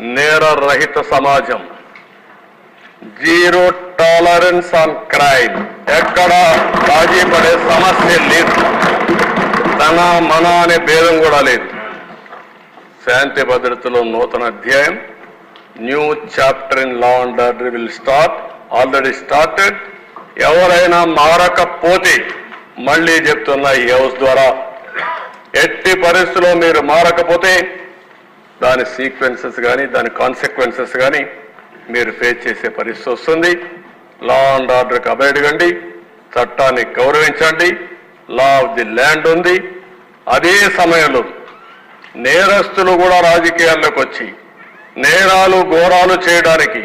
నేర రహిత సమాజం. జీరో టాలరెన్స్ ఆన్ క్రైమ్ ఎక్కడ రాజీ పడే సమస్య లేదు. తన మన అనే భేదం కూడా లేదు. శాంతి భద్రతలో నూతన అధ్యాయం. New chapter in law and order will start already started ఎవరైనా మారకపోతే మళ్ళీ చెప్తున్నా ఈ హౌస్ ద్వారా ఎట్టి పరిస్థితుల్లో మీరు మారకపోతే దాని సీక్వెన్సెస్ కానీ దాని కాన్సిక్వెన్సెస్ కానీ మీరు ఫేస్ చేసే పరిస్థితి వస్తుంది. లా అండ్ ఆర్డర్కి అభయడగండి చట్టాన్ని గౌరవించండి. లా ఆఫ్ ది ల్యాండ్ ఉంది. అదే సమయంలో నేరస్తులు కూడా రాజకీయాల్లోకి వచ్చి నేరాలు ఘోరాలు చేయడానికి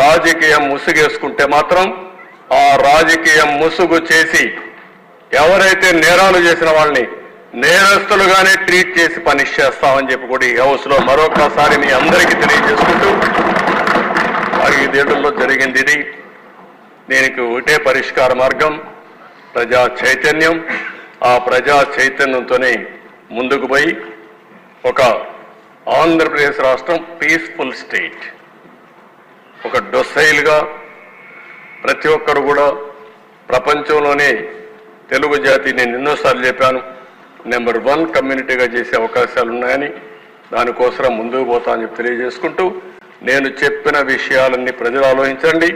రాజకీయం ముసుగేసుకుంటే మాత్రం ఆ రాజకీయం ముసుగు చేసి ఎవరైతే నేరాలు చేసిన వాళ్ళని నేరస్తులుగానే ట్రీట్ చేసి పనిష్ చేస్తామని చెప్పి కూడా ఈ హౌస్లో మరొకసారి మీ అందరికీ తెలియజేసుకుంటూ ఐదేళ్ళలో జరిగింది ఇది. దీనికి ఒకటే పరిష్కార మార్గం ప్రజా చైతన్యం. ఆ ప్రజా చైతన్యంతోనే ముందుకు పోయి ఒక ఆంధ్రప్రదేశ్ రాష్ట్రం పీస్ఫుల్ స్టేట్ ఒక డొసైల్గా ప్రతి ఒక్కరు కూడా ప్రపంచంలోనే తెలుగు జాతి నేను ఎన్నోసార్లు చెప్పాను. నెంబర్ వన్ కమ్యూనిటీగా చేసే అవకాశాలు ఉన్నాయని దానికోసం ముందుకు పోతా అని చెప్పి తెలియజేసుకుంటూ నేను చెప్పిన విషయాలన్నీ ప్రజలు ఆలోచించండి.